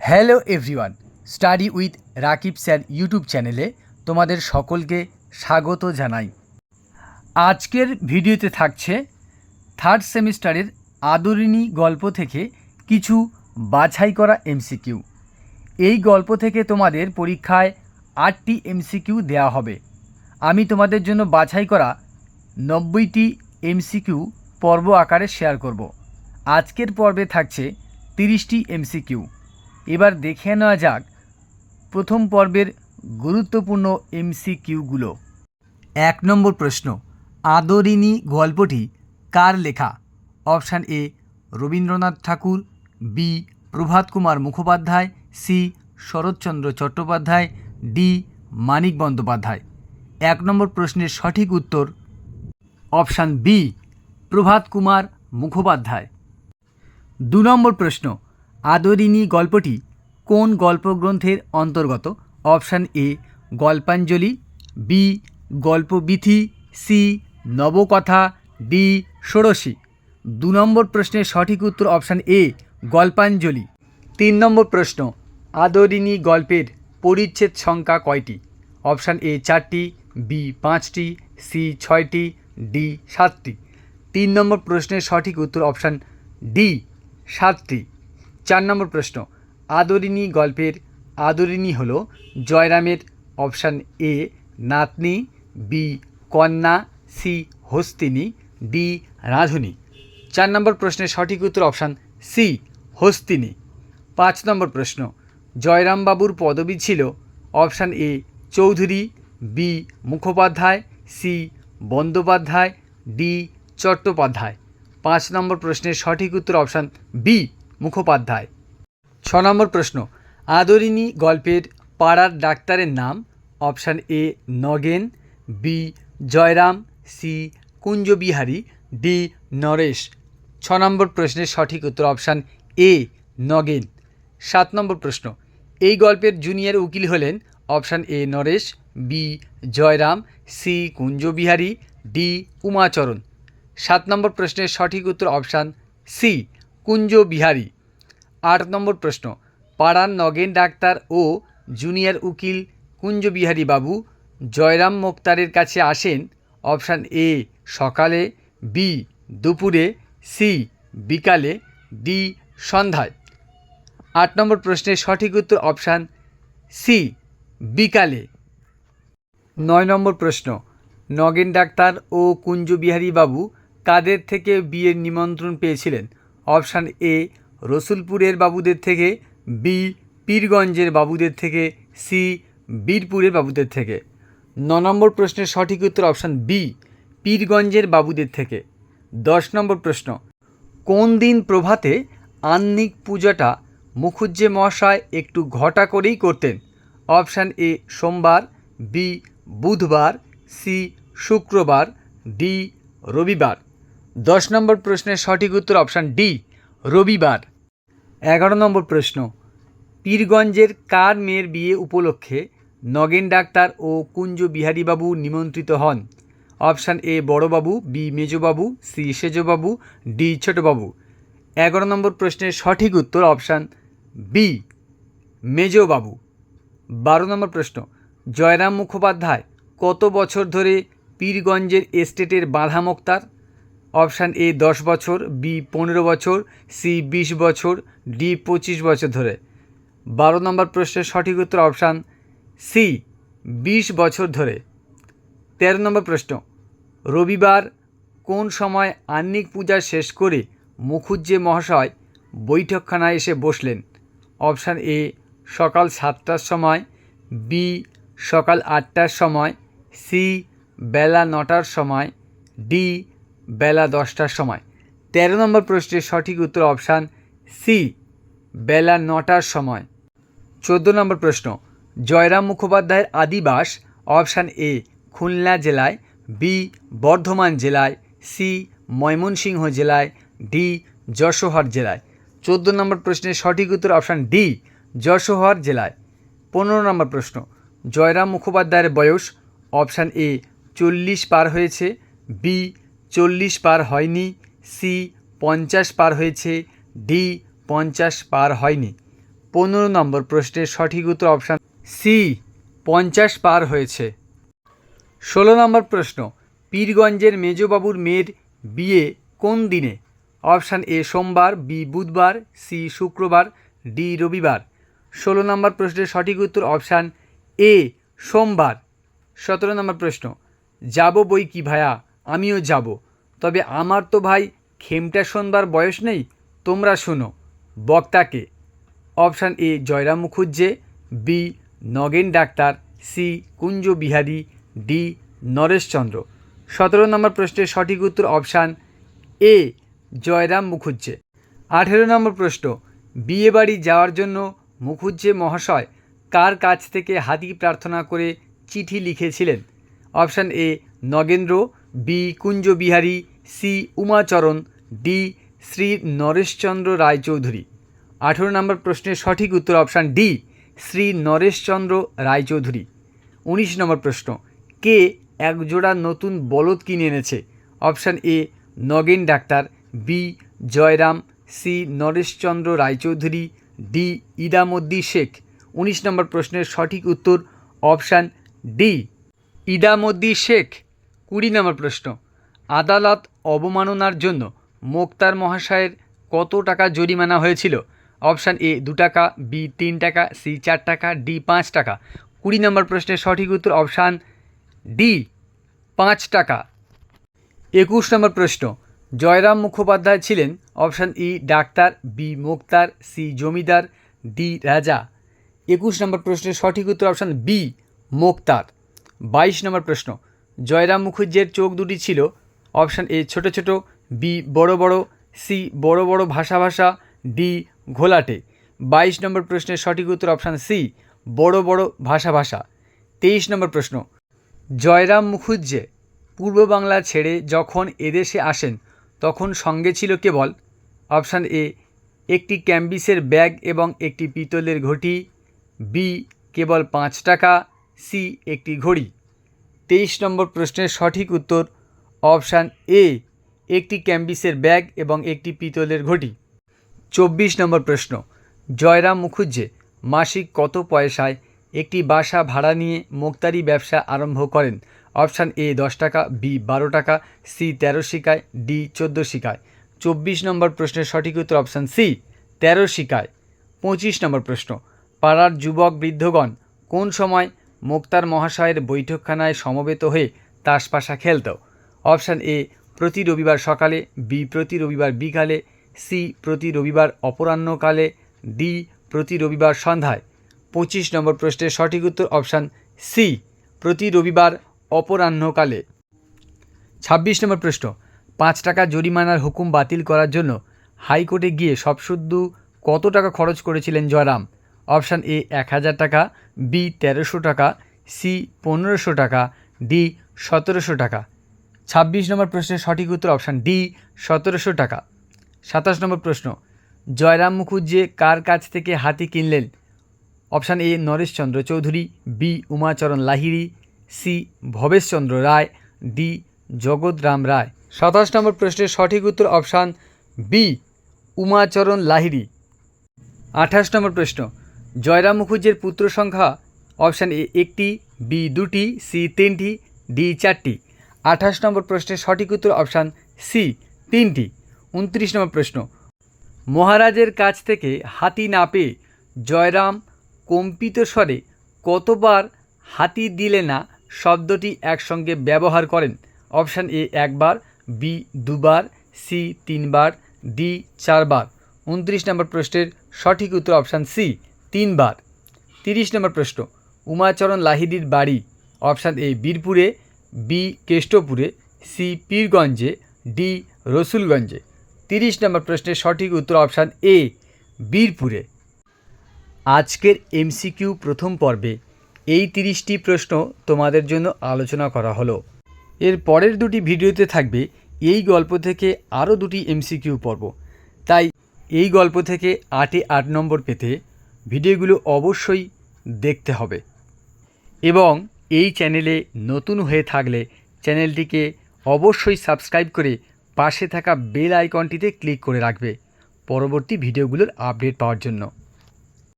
Hello everyone, study with Rakib sir YouTube চ্যানেলে তোমাদের সকলকে স্বাগত জানাই। আজকের ভিডিওতে থাকছে থার্ড সেমিস্টারের আদরিণী গল্প থেকে কিছু বাছাই করা এমসিকিউ। এই গল্প থেকে তোমাদের পরীক্ষায় আটটি এমসিকিউ দেওয়া হবে। আমি তোমাদের জন্য বাছাই করা নব্বইটি এমসিকিউ পর্ব আকারে শেয়ার করব। আজকের পর্বে থাকছে তিরিশটি এমসিকিউ। এবার দেখে নেওয়া যাক প্রথম পর্বের গুরুত্বপূর্ণ এমসিকিউগুলো। এক নম্বর প্রশ্ন, আদরিণী গল্পটি কার লেখা? Option A, Rabindranath Tagore, B, Prabhat Kumar Mukhopadhyay, C, Saratchandra Chattopadhyay, D, Manik Bandyopadhyay. এক নম্বর প্রশ্নের সঠিক উত্তর, অপশান বি, প্রভাত কুমার মুখোপাধ্যায়। দু নম্বর প্রশ্ন আদরিণী গল্পটি কোন গল্পগ্রন্থের অন্তর্গত? Option A, Galpanjali, B Galpabithi C, Nabakatha, D, Shorashi. দু নম্বর প্রশ্নের সঠিক উত্তর অপশান এ, গল্পাঞ্জলি। তিন নম্বর প্রশ্ন, আদরিণী গল্পের পরিচ্ছেদ সংখ্যা কয়টি? অপশান এ, চারটি, বি, পাঁচটি, সি, ছয়টি, ডি, সাতটি। তিন নম্বর প্রশ্নের সঠিক উত্তর অপশান ডি, সাতটি। চার নম্বর প্রশ্ন। আদরিণী গল্পের আদরিণী হল জয়রামের অপশান এ, নাতনি, বি, কন্যা, সি, হস্তিনী, ডি, রাধুনী। চার নম্বর প্রশ্নের সঠিক উত্তর অপশান সি, হস্তিনী। পাঁচ নম্বর প্রশ্ন, জয়রামবাবুর পদবি ছিল option A, Chowdhury, B, Mukhopadhyay, C, Bandyopadhyay, D, Chattopadhyay. পাঁচ নম্বর প্রশ্নের সঠিক উত্তর অপশান বি মুখোপাধ্যায়। ছ নম্বর প্রশ্ন। আদরিণী গল্পের পাড়ার ডাক্তারের নাম option A Nagen, B Jayram, C Kunjabihari, D Naresh. ছ নম্বর প্রশ্নের সঠিক উত্তর অপশান এ নগেন। সাত নম্বর প্রশ্ন। এই গল্পের জুনিয়র উকিল হলেন option A Naresh, B Jayram, C Kunjabihari, D Umacharan. সাত নম্বর প্রশ্নের সঠিক উত্তর অপশান সি কুঞ্জ বিহারী। আট নম্বর প্রশ্ন, পাড়ার নগেন ডাক্তার ও জুনিয়র উকিল কুঞ্জবিহারী বাবু জয়রাম মোক্তারের কাছে আসেন অপশান এ, সকালে, বি, দুপুরে, সি, বিকালে, ডি, সন্ধ্যায়। আট নম্বর প্রশ্নের সঠিক উত্তর অপশান সি, বিকালে। নয় নম্বর প্রশ্ন, নগেন ডাক্তার ও কুঞ্জবিহারী বাবু কাদের থেকে বিয়ের নিমন্ত্রণ পেয়েছিলেন? অপশান এ, রসুলপুরের বাবুদের থেকে, বি, পীরগঞ্জের বাবুদের থেকে, সি, বীরপুরের বাবুদের থেকে। ন নম্বর প্রশ্নের সঠিক উত্তর অপশান বি, পীরগঞ্জের বাবুদের থেকে। দশ নম্বর প্রশ্ন, কোন দিন প্রভাতে আহ্নিক পূজাটা মুখুজ্জে মহাশয় একটু ঘটা করেই করতেন? অপশান এ, সোমবার, বি, বুধবার, সি, শুক্রবার, ডি, রবিবার। দশ নম্বর প্রশ্নের সঠিক উত্তর অপশান ডি, রবিবার। এগারো নম্বর প্রশ্ন, পীরগঞ্জের কার মেয়ের বিয়ে উপলক্ষে নগেন ডাক্তার ও কুঞ্জ বিহারীবাবু নিমন্ত্রিত হন? অপশান এ, বড়বাবু, বি, মেজবাবু, সি, সেজবাবু, ডি, ছোটবাবু। এগারো নম্বর প্রশ্নের সঠিক উত্তর অপশান বি, মেজবাবু। বারো নম্বর প্রশ্ন, জয়রাম মুখোপাধ্যায় কত বছর ধরে পীরগঞ্জের এস্টেটের বাঁধা মোক্তার? অপশান এ দশ বছর, বি পনেরো বছর, সি বিশ বছর, ডি পঁচিশ বছর ধরে। বারো নম্বর প্রশ্নের সঠিক উত্তর অপশান সি বিশ বছর ধরে। তেরো নম্বর প্রশ্ন, রবিবার কোন সময় আহ্নিক পূজা শেষ করে মুখুজ্জে মহাশয় বৈঠকখানায় এসে বসলেন? অপশান এ সকাল সাতটার সময়, বি সকাল আটটার সময়, সি বেলা নটার সময়, ডি বেলা দশটার সময়। তেরো নম্বর প্রশ্নের সঠিক উত্তর অপশান সি বেলা নটার সময়। চোদ্দ নম্বর প্রশ্ন, জয়রাম মুখোপাধ্যায়ের আদিবাস, অপশান এ খুলনা জেলায় বি বর্ধমান জেলায় সি ময়মনসিংহ জেলায় ডি যশোহর জেলায়। চোদ্দ নম্বর প্রশ্নের সঠিক উত্তর অপশান ডি যশোহর জেলায়। পনেরো নম্বর প্রশ্ন, জয়রাম মুখোপাধ্যায়ের বয়স, অপশান এ চল্লিশ পার হয়েছে বি চল্লিশ পার হয়নি, সি পঞ্চাশ পার হয়েছে, ডি পঞ্চাশ পার হয়নি। পনেরো নম্বর প্রশ্নের সঠিক উত্তর অপশান সি পঞ্চাশ পার হয়েছে। ষোলো নম্বর প্রশ্ন, পীরগঞ্জের মেজবাবুর মেয়ের বিয়ে কোন দিনে? অপশান এ সোমবার, বি বুধবার, সি শুক্রবার, ডি রবিবার। ষোলো নম্বর প্রশ্নের সঠিক উত্তর অপশান এ সোমবার। সতেরো নম্বর প্রশ্ন, যাব বই কি ভায়া? আমিও যাব। তবে আমার তো ভাই খেমটা শোনবার বয়স নেই, তোমরা শোনো। বক্তাকে। Option A, Jayram Mukhujje, B, Nagen doctor, C, Kunja Bihari, D Nareshchandra সতেরো নম্বর প্রশ্নের সঠিক উত্তর অপশান এ, জয়রাম মুখুজ্জে। আঠেরো নম্বর প্রশ্ন বিয়েবাড়ি যাওয়ার জন্য মুখুজ্জে মহাশয় কার কাছ থেকে হাতি প্রার্থনা করে চিঠি লিখেছিলেন? Option A, Nagendra B Kunja Bihari C Umacharan, D Shri Nareshchandra Roychowdhury. আঠেরো নম্বর প্রশ্নের সঠিক উত্তর অপশান ডি, শ্রী নরেশচন্দ্র রায়চৌধুরী। উনিশ নম্বর প্রশ্ন, কে একজোড়া নতুন বলদ কিনে এনেছে? Option A, Nagen doctor, B Jayram, C Nareshchandra Roychowdhury, D Idamaddi Sheikh. উনিশ নম্বর প্রশ্নের সঠিক উত্তর অপশান ডি, ইদামদ্দি শেখ। কুড়ি নম্বর প্রশ্ন, আদালত অবমাননার জন্য মোক্তার মহাশয়ের কত টাকা জরিমানা হয়েছিল? অপশান এ, দু টাকা, বি, তিন টাকা, সি, চার টাকা, ডি, পাঁচ টাকা। কুড়ি নম্বর প্রশ্নের সঠিক উত্তর অপশান ডি, পাঁচ টাকা। একুশ নম্বর প্রশ্ন, জয়রাম মুখোপাধ্যায় ছিলেন অপশান ই, ডাক্তার, বি, মোক্তার, সি, জমিদার, ডি, রাজা। একুশ নম্বর প্রশ্নের সঠিক উত্তর অপশান বি, মোক্তার। বাইশ নম্বর প্রশ্ন জয়রাম মুখুজ্জের চোখ দুটি ছিল। অপশান এ ছোট ছোট, বি বড় বড়, সি বড় বড় ভাষা ভাষা, ডি ঘোলাটে। বাইশ নম্বর প্রশ্নের সঠিক উত্তর অপশান সি বড় বড় ভাষা ভাষা। তেইশ নম্বর প্রশ্ন, জয়রাম মুখুজ্জে পূর্ব বাংলা ছেড়ে যখন এদেশে আসেন, তখন সঙ্গে ছিল কেবল? অপশান এ, একটি ক্যাম্বিসের ব্যাগ এবং একটি পিতলের ঘটি, বি কেবল পাঁচ টাকা, সি একটি ঘড়ি। তেইশ নম্বর প্রশ্নের সঠিক উত্তর অপশান এ, একটি ক্যাম্বিসের ব্যাগ এবং একটি পিতলের ঘটি। চব্বিশ নম্বর প্রশ্ন, জয়রাম মুখুজ্জে মাসিক কত পয়সায় একটি বাসা ভাড়া নিয়ে মোক্তারি ব্যবসা আরম্ভ করেন? অপশান এ, দশ টাকা, বি, বারো টাকা, সি, তেরো শিকায় ডি, চোদ্দ শিকায় চব্বিশ নম্বর প্রশ্নের সঠিক উত্তর অপশান সি, তেরো শিকায় পঁচিশ নম্বর প্রশ্ন, পাড়ার যুবক বৃদ্ধগণ কোন সময় মোক্তার মহাশয়ের বৈঠকখানায় সমবেত হয়ে তাসপাশা খেলত। অপশান এ, প্রতি রবিবার সকালে, বি, প্রতি রবিবার বিকালে, সি, প্রতি রবিবার অপরাহ্নকালে, ডি, প্রতি রবিবার সন্ধ্যায়। পঁচিশ নম্বর প্রশ্নের সঠিক উত্তর অপশান সি, প্রতি রবিবার অপরাহ্নকালে। ছাব্বিশ নম্বর প্রশ্ন, পাঁচ টাকা জরিমানার হুকুম বাতিল করার জন্য হাইকোর্টে গিয়ে সবশুদ্ধ কত টাকা খরচ করেছিলেন জয়রাম? অপশান এ এক হাজার টাকা, বি তেরোশো টাকা, সি পনেরোশো টাকা, ডি সতেরোশো টাকা। ছাব্বিশ নম্বর প্রশ্নের সঠিক উত্তর অপশান ডি সতেরোশো টাকা। সাতাশ নম্বর প্রশ্ন, জয়রাম মুখুজ্জে কার কাছ থেকে হাতি কিনলেন? Option A Nareshchandra Chowdhury, B Umacharan Lahiri, C Bhabeshchandra Roy, D Jagatram Roy. সাতাশ নম্বর প্রশ্নের সঠিক উত্তর অপশান বি উমাচরণ লাহিড়ী। আঠাশ নম্বর প্রশ্ন জয়রাম মুখুজ্জের পুত্র সংখ্যা অপশান এ একটি, বি দুটি, সি তিনটি, ডি চারটি। আঠাশ নম্বর প্রশ্নের সঠিক উত্তর অপশান সি তিনটি। উনত্রিশ নম্বর প্রশ্ন, মহারাজের কাছ থেকে হাতি না পেয়ে জয়রাম কম্পিত স্বরে কতবার হাতি দিলে না শব্দটি একসঙ্গে ব্যবহার করেন? অপশান এ একবার, বি দুবার, সি তিনবার, ডি চারবার। উনত্রিশ নম্বর প্রশ্নের সঠিক উত্তর অপশান সি তিনবার। তিরিশ নম্বর প্রশ্ন, উমাচরণ লাহিড়ির বাড়ি, অপশান এ, বীরপুরে, বি, কেষ্টপুরে, সি, পীরগঞ্জে, ডি, রসুলগঞ্জে। তিরিশ নম্বর প্রশ্নের সঠিক উত্তর অপশান এ, বীরপুরে। আজকের এমসিকিউ প্রথম পর্বে এই তিরিশটি প্রশ্ন তোমাদের জন্য আলোচনা করা হলো। এর পরের দুটি ভিডিওতে থাকবে এই গল্প থেকে আরও দুটি এমসিকিউ পর্ব। তাই এই গল্প থেকে আটে আট নম্বর পেতে ভিডিওগুলো অবশ্যই দেখতে হবে। এবং এই চ্যানেলে নতুন হয়ে থাকলে চ্যানেলটিকে অবশ্যই সাবস্ক্রাইব করে পাশে থাকা বেল আইকনটিতে ক্লিক করে রাখবে পরবর্তী ভিডিওগুলোর আপডেট পাওয়ার জন্য।